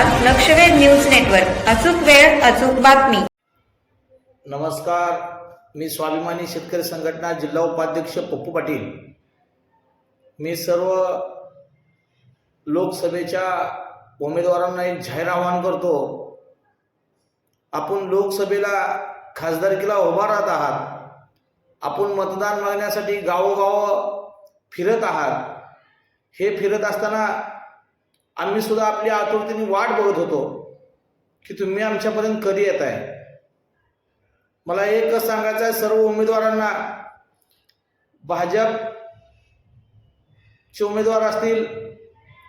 लक्षवेध news network. अचूक वेळ अचूक बातमी. नमस्कार. मी स्वाभिमानी शेतकरी संघटना जिल्हा उपाध्यक्ष पप्पू पाटील. मी सर्व लोकसभेच्या उमेदवारांना एक जाहीर आवाहन करतो. आपण लोकसभेला खासदारकीला उभा राहत आहात. आपण मतदान मागण्यासाठी गावोगाव फिरत आहात. हे फिरत असताना आम्ही सुद्धा आपल्या आतुरतेने वाट बघत होतो की तुम्ही आमच्यापर्यंत कधी येत आहे मला एकच सांगायचं आहे सर्व उमेदवारांना भाजपचे उमेदवार असतील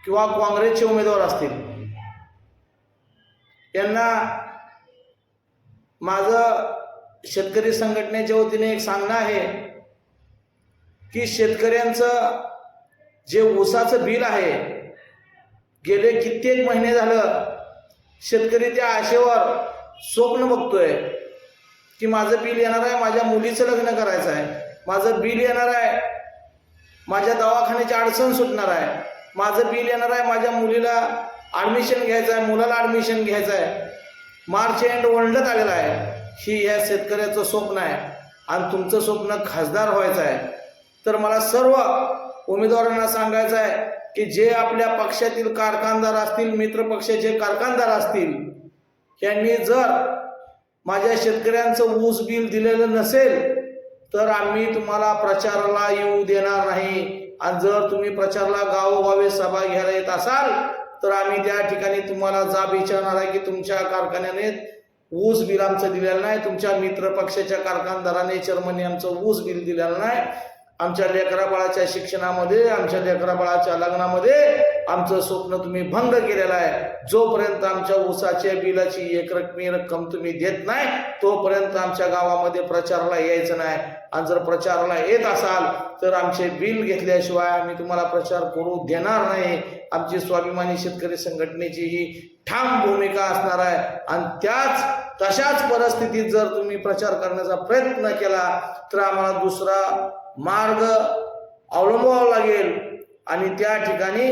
किंवा काँग्रेसचे उमेदवार असतील यांना माझं शेतकरी संघटनेच्या वतीने एक सांगणं आहे की शेतकऱ्यांचं जे ऊसाचं बिल आहे गेले कित्येक महिने झालं शेतकरी त्या आशेवर स्वप्न बघतोय की माझं बिल येणार आहे माझ्या मुलीचं लग्न करायचं आहे माझं बिल येणार आहे माझ्या दवाखान्याची अडचण सुटणार आहे माझं बिल येणार आहे माझ्या मुलीला ॲडमिशन घ्यायचं आहे मुलाला ॲडमिशन घ्यायचं आहे. मार्च एंड ओळखत आलेला आहे. ही या शेतकऱ्याचं स्वप्न आहे. आणि तुमचं स्वप्न खासदार व्हायचं आहे. तर मला सर्व उमेदवारांना सांगायचं आहे की जे आपल्या पक्षातील कारखानदार असतील मित्र पक्षाचे कारखानदार असतील यांनी जर माझ्या शेतकऱ्यांचं ऊस बिल दिलेलं नसेल तर आम्ही तुम्हाला प्रचाराला येऊ देणार नाही. आणि जर तुम्ही प्रचाराला गावोगावी सभा घ्यायला येत असाल तर आम्ही त्या ठिकाणी तुम्हाला जाब विचारणार आहे की तुमच्या कारखान्याने ऊस बिल आमचं दिलेलं नाही तुमच्या मित्र पक्षाच्या कारखानदाराने चेअरमनने आमचं ऊस बिल दिलेलं नाही. आमच्या लेकरा बाळाच्या शिक्षणामध्ये आमच्या लेकरा बाळाच्या लग्नामध्ये आमचं स्वप्न तुम्ही भंग केलेलं आहे. जोपर्यंत आमच्या ऊसाच्या बिलाची एक रकमी रक्कम तुम्ही देत नाही तोपर्यंत आमच्या गावामध्ये प्रचाराला यायचं नाही. आणि जर प्रचाराला येत असाल तर आमचे बिल घेतल्याशिवाय आम्ही तुम्हाला प्रचार करू देणार नाही. आमची स्वाभिमानी शेतकरी संघटनेची ही ठाम भूमिका असणार आहे. आणि त्याच तशाच परिस्थितीत जर तुम्ही प्रचार करण्याचा प्रयत्न केला तर आम्हाला दुसरा मार्ग अवलंबावा लागेल. आणि त्या ठिकाणी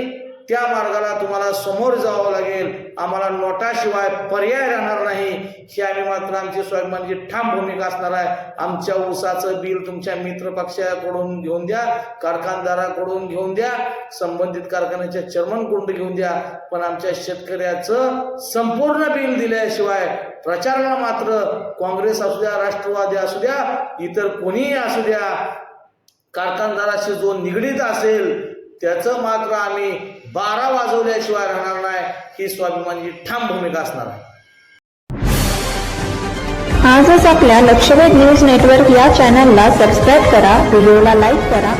त्या मार्गाला तुम्हाला समोर जावं लागेल. आम्हाला नोटाशिवाय पर्याय राहणार नाही. ही आम्ही मात्र आमची स्वाभिमानची ठाम भूमिका असणार आहे. आमच्या ऊसाचं बिल तुमच्या मित्र पक्षाकडून घेऊन द्या कारखानदाराकडून घेऊन द्या संबंधित कारखान्याच्या चेअरमनकडून घेऊन द्या. पण आमच्या शेतकऱ्याचं संपूर्ण बिल दिल्याशिवाय प्रचाराला मात्र काँग्रेस असू द्या राष्ट्रवादी असू द्या इतर कोणीही असू द्या कारखानदाराशी जो निगडीत असेल त्याचं मात्र आम्ही बारा वाजवल्याशिवाय राहणार नाही ही स्वाभिमानीची ठाम भूमिका असणार आहे. आजच आपल्या लक्षवेध न्यूज नेटवर्क या चॅनलला सबस्क्राईब करा व्हिडिओला लाईक करा